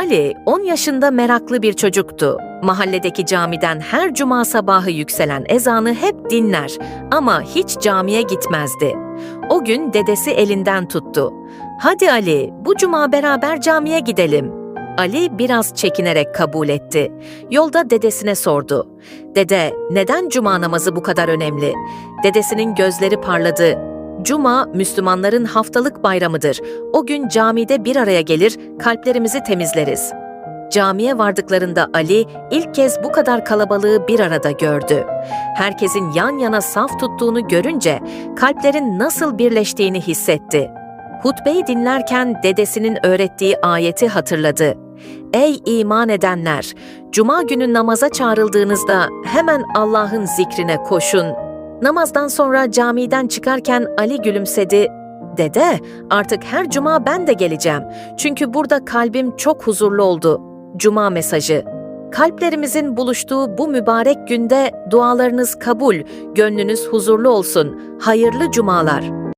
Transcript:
Ali 10 yaşında meraklı bir çocuktu. Mahalledeki camiden her cuma sabahı yükselen ezanı hep dinler ama hiç camiye gitmezdi. O gün dedesi elinden tuttu. "Hadi Ali, bu cuma beraber camiye gidelim." Ali biraz çekinerek kabul etti. Yolda dedesine sordu. "Dede, neden cuma namazı bu kadar önemli?" Dedesinin gözleri parladı. Cuma Müslümanların haftalık bayramıdır. O gün camide bir araya gelir, kalplerimizi temizleriz. Camiye vardıklarında Ali ilk kez bu kadar kalabalığı bir arada gördü. Herkesin yan yana saf tuttuğunu görünce kalplerin nasıl birleştiğini hissetti. Hutbeyi dinlerken dedesinin öğrettiği ayeti hatırladı. Ey iman edenler! Cuma günü namaza çağrıldığınızda hemen Allah'ın zikrine koşun. Namazdan sonra camiden çıkarken Ali gülümsedi. Dede, artık her cuma ben de geleceğim. Çünkü burada kalbim çok huzurlu oldu. Cuma mesajı. Kalplerimizin buluştuğu bu mübarek günde dualarınız kabul, gönlünüz huzurlu olsun. Hayırlı cumalar.